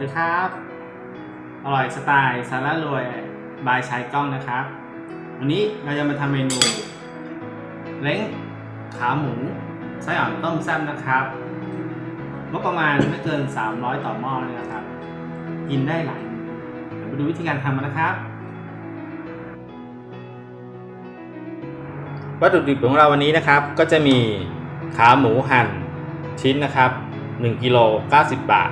วัสดีครับ อร่อยสไตล์สาระรวยบายชายกล้องนะครับ วันนี้เราจะมาทำเมนู เล้งขาหมูไส้อ่อนต้มแซ่บนะครับงบประมาณไม่เกิน 300 ต่อหม้อเลยนะครับ กินได้หลายเดี๋ยวมาดูวิธีการทำกันนะครับ วัตถุดิบของเราวันนี้นะครับ ก็จะมีขาหมูหั่นชิ้นนะครับ 1กิโล90 บาท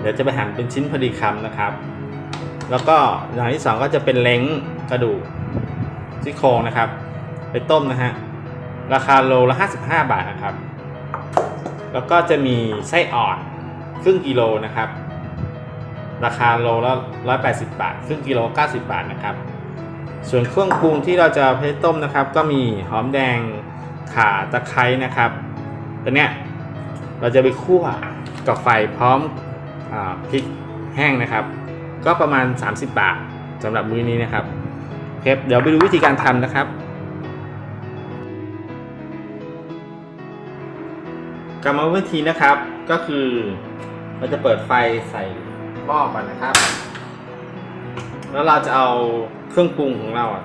เดี๋ยวจะไปหั่นเป็นชิ้นพอดีคำนะครับ แล้วก็อย่างที่สองก็จะเป็นเล้งกระดูกซี่โครงนะครับ ไปต้มนะฮะราคาโลละ 55 บาทนะครับ แล้วก็จะมีไส้อ่อนครึ่งกิโลนะครับ ราคาโลละ 180 บาท ครึ่งกิโล 90 บาทนะครับ ส่วนเครื่องปรุงที่เราจะไปต้มนะครับ ก็มีหอมแดงข่าตะไคร้นะครับตัวเนี้ยเราจะไปคั่วกับไฟพร้อม พริกแห้งนะครับ ก็ประมาณ 30 บาทสำหรับมื้อนี้นะครับเคเดี๋ยวไปดูวิธีการทำนะครับ กรรมวิธีนะครับก็คือเราจะเปิดไฟใส่หม้อก่อนนะครับ แล้วเราจะเอาเครื่องปรุงของเราอะ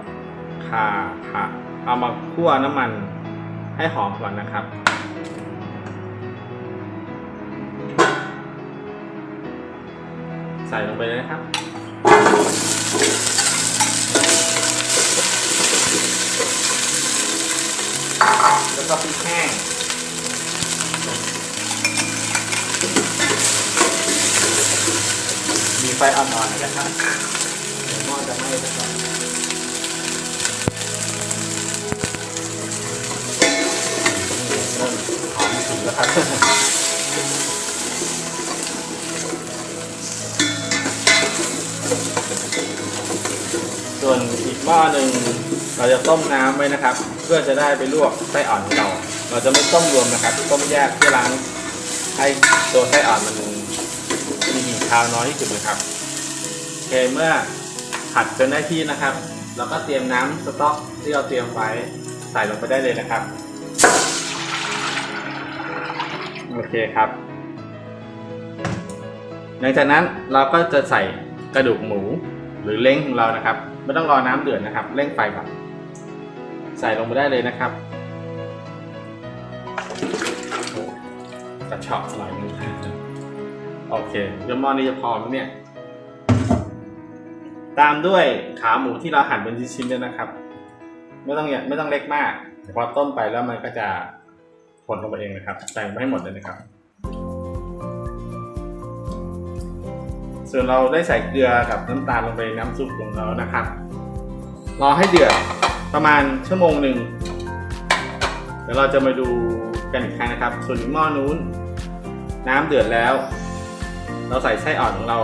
ข่าค่ะเอามาคั่วน้ำมันให้หอมก่อนนะครับ ใส่ลงไปเลยนะครับ แล้วก็พริกแห้งมีไฟอ่อนๆนะครับเดี๋ยวหม้อจะไหม้ไปก่อนเริ่มหอมสีแล้วครับ ส่วนอีกหม้อหนึ่งเราจะต้มน้ำไว้นะครับ เพื่อจะได้ไปลวกไส้อ่อนของเรา เราจะไม่ต้มรวมนะครับ ต้มแยกเพื่อล้างให้ตัวไส้อ่อนมันมีกลิ่นคาวน้อยที่สุดนะครับโอเคเมื่อผัดจนได้ที่นะครับ เราก็เตรียมน้ำสต๊อกที่เราเตรียมไว้ใส่ลงไปได้เลยนะครับ โอเคครับ หลังจากนั้นเราก็จะใส่กระดูกหมูหรือเล้งของเรานะครับ ไม่ต้องรอน้ำเดือดนะครับ เร่งไฟก่อนใส่ลงไปได้เลยนะครับกระชอกหน่อยนึงโอเคเดี๋ยวม้อนี้จะพอไหมเนี่ย ตามด้วยขาหมูที่เราหั่นเป็นชิ้นๆเนี่ยนะครับ ไม่ต้องเนี่ยไม่ต้องเล็กมากพอต้มไปแล้วมันก็จะผลลงไปเองนะครับ ใส่ไปให้หมดเลยนะครับ ส่วนเราได้ใส่เกลือกับน้ำตาลลงไปน้ำซุปของเรานะครับ รอให้เดือดประมาณชั่วโมงหนึ่งเดี๋ยวเราจะมาดูกันอีกครั้งนะครับ ส่วนหม้อนู้น น้ำเดือดแล้ว เราใส่ไส้อ่อนของเรา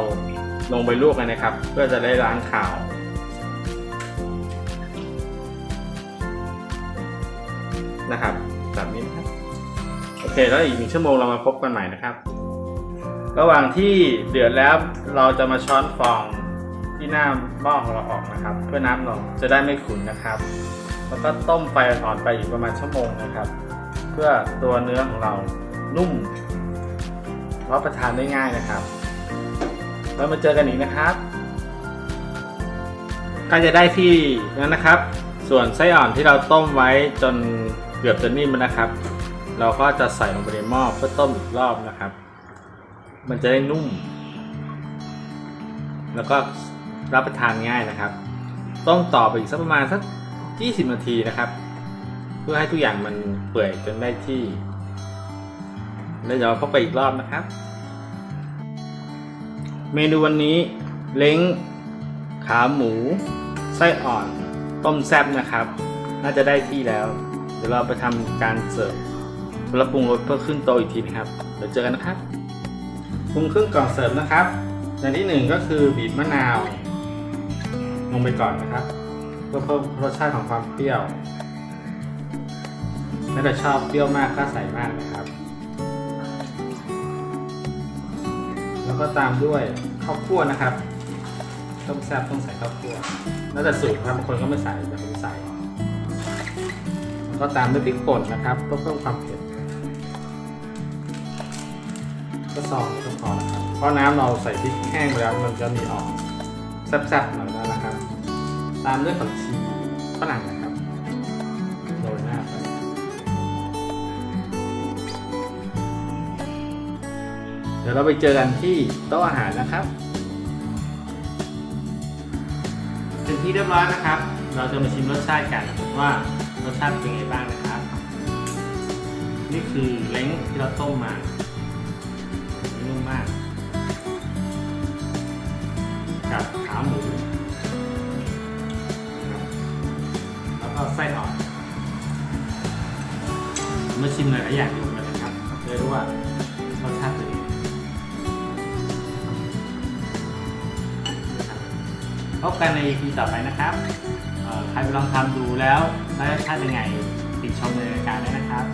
ลงไปลวกกันนะครับ เพื่อจะได้ล้างขาวนะครับแบบนี้นะครับ โอเค แล้วอีกหนึ่งชั่วโมงเรามาพบกันใหม่นะครับ ระหว่างที่เดือดแล้วเราจะมาช้อนฟองที่หน้าหม้อของเราออกนะครับ เพื่อน้ำเราจะได้ไม่ขุ่นนะครับ แล้วก็ต้มไฟอ่อนไปอีกประมาณชั่วโมงนะครับ เพื่อตัวเนื้อของเรานุ่มรับประทานได้ง่ายนะครับ แล้วมาเจอกันอีกนะครับก็จะได้ที่นั้นนะครับ ส่วนไส้อ่อนที่เราต้มไว้จนเกือบจะนิ่มแล้วนะครับ เราก็จะใส่ลงไปในหม้อเพื่อต้มอีกรอบนะครับ มันจะได้นุ่ม แล้วก็รับประทานง่ายนะครับ ต้องต่อไปอีกสักประมาณสัก 20 นาทีนะครับ เพื่อให้ทุกอย่างมันเปื่อยจนได้ที่ แล้วเดี๋ยวพบกันอีกรอบนะครับ เมนูวันนี้เล้งขาหมู ไส้อ่อน ต้มแซ่บนะครับ น่าจะได้ที่แล้ว เดี๋ยวเราไปทำการเสิร์ฟแล้วปรุงรสเพื่อขึ้นโตอีกทีนะครับ เดี๋ยวเจอกันนะครับ ปรุงเครื่องก่อนเสร์ฟนะครับ อย่างที่หนึ่งก็คือบีบมะนาวลงไปก่อนนะครับ เพื่อเพิ่มรสชาติของความเปรี้ยวถ้าเราชอบเปรี้ยวมากก็ใส่มากนะครับ แล้วก็ตามด้วยข้าวคั่วนะครับต้มแซ่บต้องใส่ข้าวคั่วแล้วแต่สูตรครับบางคนก็ไม่ใส่แต่ผมใส่แล้วก็ตามด้วยพริกป่นนะครับเพื่อเพิ่มความเผ็ดก็ซอง พอแล้วครับ เพราะน้ำเราใส่พริกแห้งไปแล้วมันจะมีออกแซ่บๆหน่อยแล้วนะครับ ตามด้วยผักชีฝรั่งนะครับโรยหน้าไปเดี๋ยวเราไปเจอกันที่โต๊ะอาหารนะครับเป็นที่เรียบร้อยนะครับ เราจะมาชิมรสชาติกันว่ารสชาติเป็นไงบ้างนะครับ นี่คือเล้งที่เราต้มมา นุ่มมาก กับขาหมูแล้วก็ไส้อ่อนมาชิมหลายๆอย่างดูกันนะครับเลยรู้ว่ารสชาติเป็นยังไงพบกันใน EP ต่อไปนะครับใครไปลองทำดูแล้วได้รสชาติเป็นไงติดชมในรายการได้นะครับ